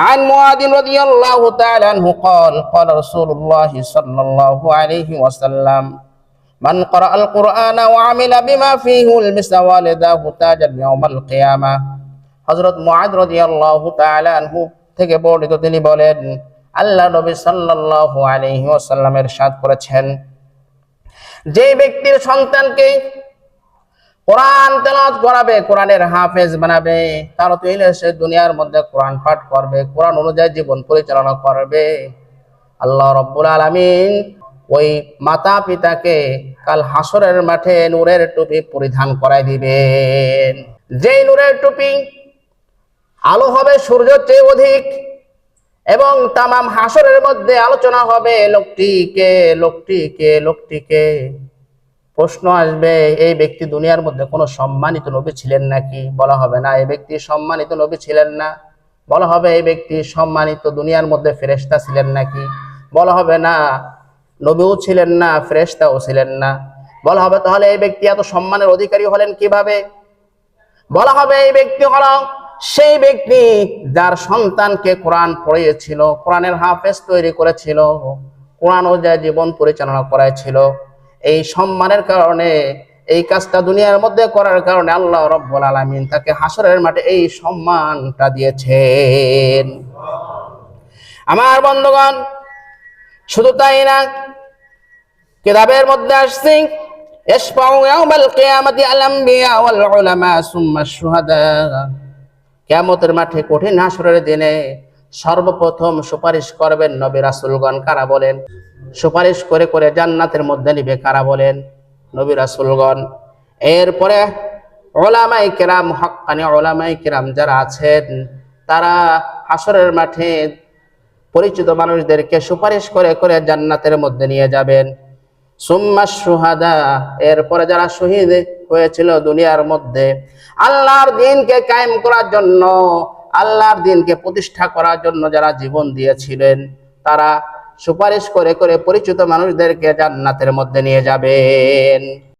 عن معاذ رضي الله تعالى عنه قال قال رسول الله صلى الله عليه وسلم من قرأ القرآن وعمل بما فيه لبس والداه تاجا يوم القيامة হযরত Muadh রাদিয়াল্লাহু তাআলা আনহু থেকে বর্ণিত তিনি বলেন আল্লাহ নবী সাল্লাল্লাহু আলাইহি ওয়াসাল্লামের সাদ করেছেন যে ব্যক্তির সন্তানকে কোরআন তেলাওয়াত করাবে, কোরআনের হাফেজ বানাবে তার তো এলে সে দুনিয়ার মধ্যে কোরআন পাঠ করবে, কোরআন অনুযায়ী জীবন পরিচালনা করবে। আল্লাহ রব্বুল আলামিন ওই মাতা পিতাকে কাল হাসরের মাঠে নূরের টুপি পরিধান করাই দিবেন। যেই নূরের টুপি আলো হবে সূর্যের চেয়ে অধিক, এবং তামাম হাসরের মধ্যে আলোচনা হবে, লোকটিকে লোকটিকে লোকটিকে। প্রশ্ন আসবে, এই ব্যক্তি দুনিয়ার মধ্যে কোনো সম্মানিত নবী ছিলেন নাকি? বলা হবে না, এই ব্যক্তি সম্মানিত নবী ছিলেন না। বলা হবে এই ব্যক্তি সম্মানিত দুনিয়ার মধ্যে ফেরেশতা ছিলেন নাকি? বলা হবে না, নবীও ছিলেন না, ফেরেশতাও ছিলেন না। বলা হবে তাহলে এই ব্যক্তি এত সম্মানের অধিকারী হলেন কীভাবে? বলা হবে এই ব্যক্তি হল সেই ব্যক্তি যার সন্তানকে কোরআন পড়িয়েছিল, কোরআনের হাফেজ তৈরি করেছিল, কোরআন অনুযায়ী জীবন পরিচালনা করাইছিল। এই সম্মানের কারণে, এই কাজটা দুনিয়ার মধ্যে করার কারণে আল্লাহ রব্বুল আলমিন তাকে হাসরের মাঠে এই সম্মানটা দিয়েছেন। আমার বন্ধুগণ, শুধু তাই না, কেতাবের মধ্যে আসছি কেমতের মাঠে কঠিন হাসরের দিনে সর্বপ্রথম সুপারিশ করবেন নবী রাসুলগণ। কারা বলেন? সুপারিশ করে করে জান্নাতের মধ্যে নিবে, কারা বলেন? নবী রাসূলগণ। এরপরে ওলামাই কেরাম হক্কানি ওলামাই কেরাম যারা আছেন, তারা হাসরের মাঠে পরিচিত মানুষদেরকে সুপারিশ করে করে জান্নাতের মধ্যে নিয়ে যাবেন। সুম্মা সুহাদা, এরপরে যারা শহীদ হয়েছিল দুনিয়ার মধ্যে, আল্লাহর দিনকে কায়েম করার জন্য, আল্লাহর দিনকে প্রতিষ্ঠা করার জন্য যারা জীবন দিয়েছিলেন, তারা সুপারিশ করে করে পরিচিত মানুষদেরকে জান্নাতের মধ্যে নিয়ে যাবেন।